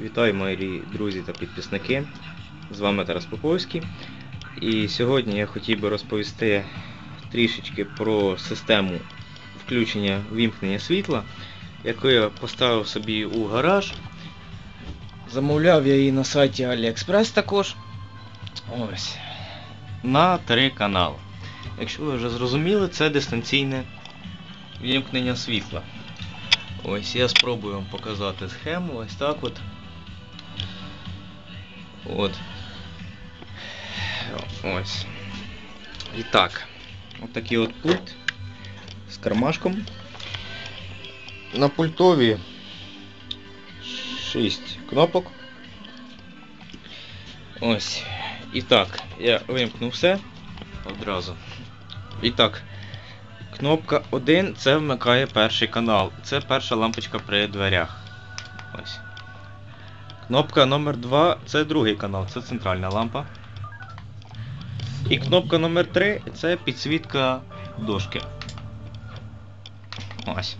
Вітаю мої друзі та підписники. З вами Тарас Поповський. І сьогодні я хотів би розповісти трішечки про систему включення вімкнення світла, яку я поставив собі у гараж. Замовляв я її на сайті AliExpress також. Ось. На три канали. Якщо ви вже зрозуміли, це дистанційне вімкнення світла. Ось я спробую вам показати схему. Ось так от. От. Ось. І так. Ось такий от пульт з кармашком. На пультові 6 кнопок. Ось. І так, я вимкнув все одразу. І так. Кнопка 1 це вмикає перший канал. Це перша лампочка при дверях. Ось. Кнопка номер 2 це другий канал, це центральна лампа. І кнопка номер 3 це підсвітка дошки. Ось.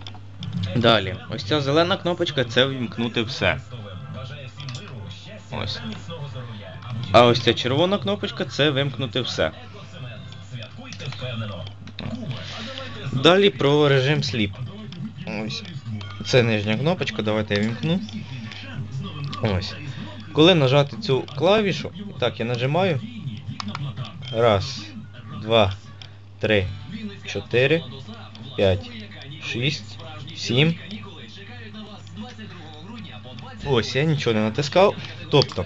Далі. Ось ця зелена кнопочка це вімкнути все. Ось. А ось ця червона кнопочка це вимкнути все. Далі про режим сліп. Ось. Це нижня кнопочка, давайте я вімкну. Ось. Коли нажати цю клавішу, так, я нажимаю. Раз, два, три, чотири, п'ять, шість, сім. Ось, я нічого не натискав. Тобто,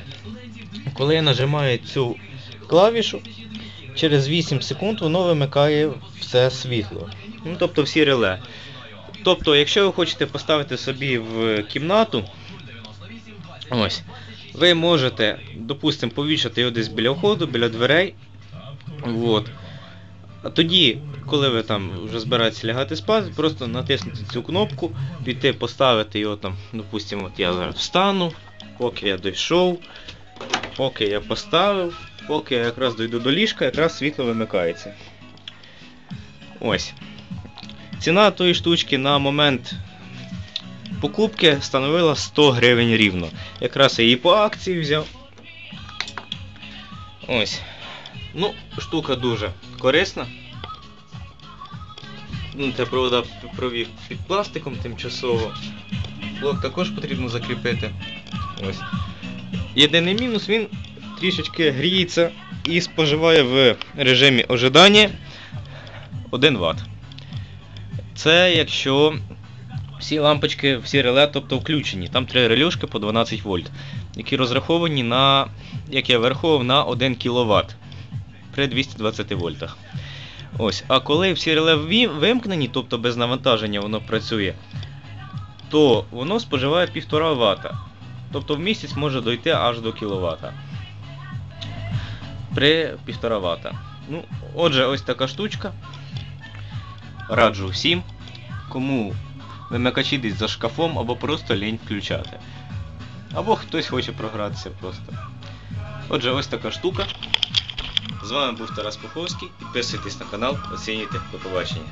коли я нажимаю цю клавішу, через 8 секунд воно вимикає все світло. Ну, тобто всі реле. Тобто, якщо ви хочете поставити собі в кімнату, ось, ви можете, допустимо, повішати його десь біля входу, біля дверей. От. А тоді, коли ви там вже збираєтесь лягати спати, просто натиснути цю кнопку, піти поставити його там, допустимо, от я зараз встану, поки я дійшов, поки я поставив, поки я якраз дойду до ліжка, якраз світло вимикається. Ось. Ціна тої штучки на момент покупки становила 100 гривень рівно. Якраз я її по акції взяв. Ось. Ну, штука дуже корисна. Ну, Це провода провів під пластиком тимчасово. Блок також потрібно закріпити. Ось. Єдиний мінус, він трішечки гріється і споживає в режимі ожидання 1 Вт. Це якщо всі лампочки, всі реле, тобто включені. Там три релюшки по 12 вольт, які розраховані на, як я вираховував, на 1 кВт при 220 вольтах. Ось. А коли всі реле вимкнені, тобто без навантаження воно працює, то воно споживає 1,5 Вт. Тобто в місяць може дойти аж до кВт. При 1,5 Вт. Ну, отже, ось така штучка. Раджу всім, кому вимикачі десь за шкафом або просто лінь включати. Або хтось хоче програтися просто. Отже, ось така штука. З вами був Тарас Пуховський. Підписуйтесь на канал, оцінюйте. До побачення.